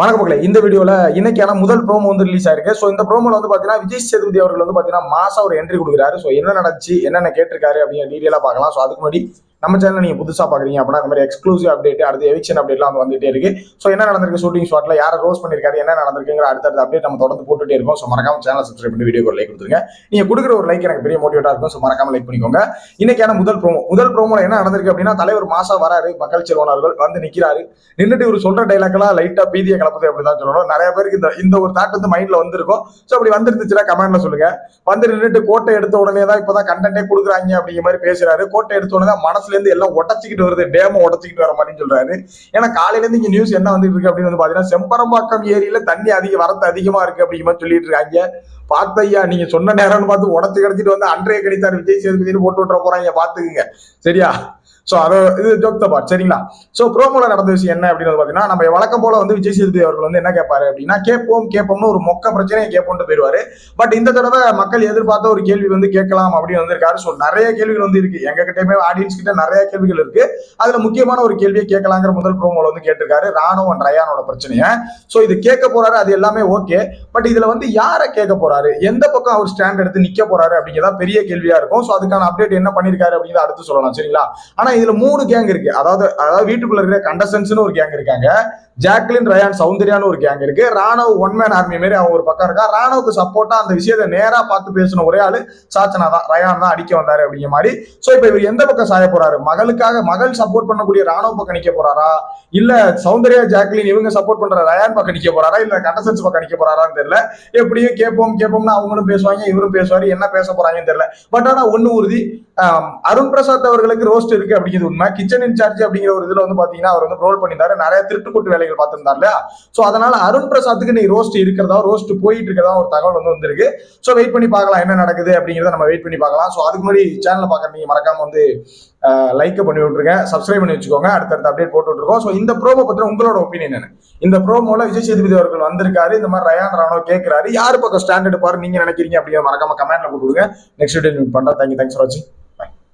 வணக்கம் மக்களே இந்த வீடியோவில் இன்னைக்கான முதல் ப்ரோமோ வந்து ரிலீஸ் ஆயிருக்கு. ஸோ இந்த ப்ரோமோல வந்து பாத்தீங்கன்னா விஜய் சேதுபதி அவர்கள் வந்து பாத்தீங்கன்னா மாசம் ஒரு என்ட்ரி கொடுக்குறாரு. ஸோ என்ன நடந்துச்சு என்னென்ன கேட்டிருக்காரு அப்படின்னு டீடைலா பார்க்கலாம். ஸோ அதுக்கு முன்னாடி நம்ம சேனல் நீங்க புதுசா பாக்குறீங்க அப்படின்னா இந்த மாதிரி எக்ஸ்க்ளூசிவ் அப்டேட் அடுத்து எவிக்ஷன் அப்டேட்லாம் வந்து வந்துட்டே இருக்கு. ஸோ என்ன நடந்திருக்கு ஷூட்டிங் ஷாட்ல யாரை ரோஸ் பண்ணிருக்காரு? என்ன நடந்திருக்குங்கிற அடுத்த அப்டேட் நம்ம தொடர்ந்து போட்டுட்டே இருக்கோம் ஸோ மறக்காம சேனல் சப்ஸ்கிரைப் பண்ணி வீடியோ லைக் கொடுத்துருங்க. நீங்க கொடுக்குற ஒரு லைக் எனக்கு பெரிய மோட்டிவேட்டா இருக்கும். ஸோ மறக்காம லைக் பண்ணிக்கோங்க. இன்னைக்கான முதல் ப்ரோமோ முதல் ப்ரோமோல என்ன நடந்திருக்கு அப்படின்னா தலைவர் மாசா வராரு. மக்கள் செல்வனர்கள் வந்து நிக்கிறாரு. நின்றுட்டு இவர் சொல்ற டைலாக் எல்லாம் லைட்டா பீதியை கலப்புது அப்படிதான் சொல்லணும். நிறைய பேருக்கு இந்த இந்த ஒரு தாட் வந்து மைண்ட்ல வந்திருக்கும். ஸோ அப்படி வந்துருந்துச்சுன்னா கமெண்ட்ல சொல்லுங்க. வந்து நின்றுட்டு கோட்டை எடுத்த உடனே தான் இப்பதான் கண்டென்ட்டே கொடுக்குறாங்க அப்படிங்கிற மாதிரி பேசுறாரு. கோட்டை எடுத்த உடனே தான் மனசுல இருந்து எல்லாம் உடச்சிக்கிட்டு வருது டேம உடச்சிக்கிட்டு வர மாதிரி சொல்றாரு. ஏன்னா காலையில இருந்து இங்க நியூஸ் என்ன வந்துட்டு இருக்கு அப்படின்னு வந்து பாத்தீங்கன்னா செம்பரம்பாக்கம் ஏரியில தண்ணி அதிக வரத்து அதிகமா இருக்கு அப்படிங்கிற சொல்லிட்டு இருக்காங்க. பார்த்தையா நீங்க சொன்ன நேரம்னு பார்த்து உடச்சு கிடச்சிட்டு வந்து அன்றைய கணித்தார் விஜய் சேதுபதினு போட்டு விட்டுற போறாங்க பாத்துக்குங்க. சரியா? ஸோ அது இது ஜோக் தபாட் சரிங்களா? சோ ப்ரோமோல நடந்த விஷயம் என்ன அப்படின்னு பாத்தீங்கன்னா நம்ம வழக்கம் போல வந்து விஜய் சேதுபதி அவர்கள் வந்து என்ன கேட்பாரு அப்படின்னா கேட்போம் கேட்போம்னு ஒரு மொக்க பிரச்சனையை கேட்போம்னு போயிடுவாரு. பட் இந்த தடவை மக்கள் எதிர்பார்த்த ஒரு கேள்வி வந்து கேட்கலாம் அப்படின்னு வந்திருக்காரு. ஸோ நிறைய கேள்விகள் வந்து இருக்கு. எங்க கிட்டயுமே ஆடியன்ஸ் கிட்ட நிறைய கேள்விகள் இருக்கு. அதுல முக்கியமான ஒரு கேள்வியை கேட்கலாங்கிற முதல் ப்ரோமோல வந்து கேட்டிருக்காரு ராணுவ ரயானோட பிரச்சனையை. ஸோ இது கேட்க போறாரு அது எல்லாமே ஓகே பட் இதுல வந்து யாரை கேட்க போறாரு? எந்த பக்கம் அவர் ஸ்டாண்ட் எடுத்து நிக்க போறாரு அப்படிங்கிறதா பெரிய கேள்வியா இருக்கும். ஸோ அதுக்கான அப்டேட் என்ன பண்ணிருக்காரு அப்படிங்கிறத அடுத்து சொல்லலாம். சரிங்களா? ஆனா இதுல மூணு கேங் இருக்கு. அதாவது அதாவது வீட்டுக்குள்ள இருக்கிற கண்டஸ்டன்ஸ்னு ஒரு கேங் இருக்காங்க. ஜாக்லின் ரயான் சௌந்தர்யான்னு ஒரு கேங் இருக்கு. ராணுவ ஒன் மேன் ஆர்மி மாரி அவன் ஒரு பக்கம் இருக்கா? ராணுவுக்கு சப்போர்ட்டா அந்த விஷயத்தை நேரா பார்த்து பேசின ஒரே ஆளு சாச்சனா தான். ரயான் தான் அடிக்க வந்தாரு அப்படிங்கிற மாதிரி. சோ இப்ப இவர் எந்த பக்கம் சாய போறாரு? மகளுக்காக மகள் சப்போர்ட் பண்ணக்கூடிய ராணுவ பக்கம் நிக்க போறாரா? இல்ல சௌந்தர்யா ஜாக்லின் இவங்க சப்போர்ட் பண்ற ரயான் பக்கம் நிக்க போறாரா? இல்ல கண்டசன்ஸ் பக்கம் நிக்க போறாரான்னு தெரியல. எப்படியும் கேட்போம் கேட்போம்னா அவங்களும் பேசுவாங்க இவரும் பேசுவாரு. என்ன பேச போறாங்கன்னு தெரியல. பட் ஆனா ஒண்ணு உறுதி. அருண் பிரசாத் அவர்களுக்கு ரோஸ்ட் இருக்கு அப்படிங்கிறது உண்மை. கிச்சன் இன்சார்ஜ் அப்படிங்கிற ஒரு இதுல வந்து பாத்தீங்கன்னா அவர் வந்து ரோல் பண்ணியிருந்தாரு. நிறைய திருட்டுக்கூட்டு வேலைகள் பார்த்திருந்தார் இல்லையா சோ அதனால அருண் பிரசாத்துக்கு நீ ரோஸ்ட் இருக்கிறதா ரோஸ்ட் போயிட்டு இருக்கிறதா ஒரு தகவல் வந்து வந்திருக்கு. சோ வெயிட் பண்ணி பார்க்கலாம் என்ன நடக்குது அப்படிங்கிறத நம்ம வெயிட் பண்ணி பார்க்கலாம். சோ அதுக்கு முன்னாடி சேனலை பார்க்க நீங்க மறக்காம வந்து லைக் பண்ணி விட்டுருங்க. சப்ஸ்கிரைப் பண்ணி வச்சுக்கோங்க. அடுத்தடுத்த அப்டேட் போட்டு விட்டுருக்கோம். ஸோ இந்த ப்ரோமோ பற்றி உங்களோட ஒப்பீனியன் என்ன? இந்த ப்ரோமோல விஜய் சேதுபதி அவர்கள் வந்திருக்காரு. இந்த மாதிரி ரயான் ராணோ கேட்கிறாரு யார் பக்கம் ஸ்டாண்டர்ட் பாரு நீங்க நினைக்கிறீங்க அப்படிங்கிற மறக்காம கமெண்ட்ல போட்டு நெக்ஸ்ட் வீடியோ பண்றேன் தேங்க்யூ தேங்க்ஸ் ஃபார் வாட்சிங்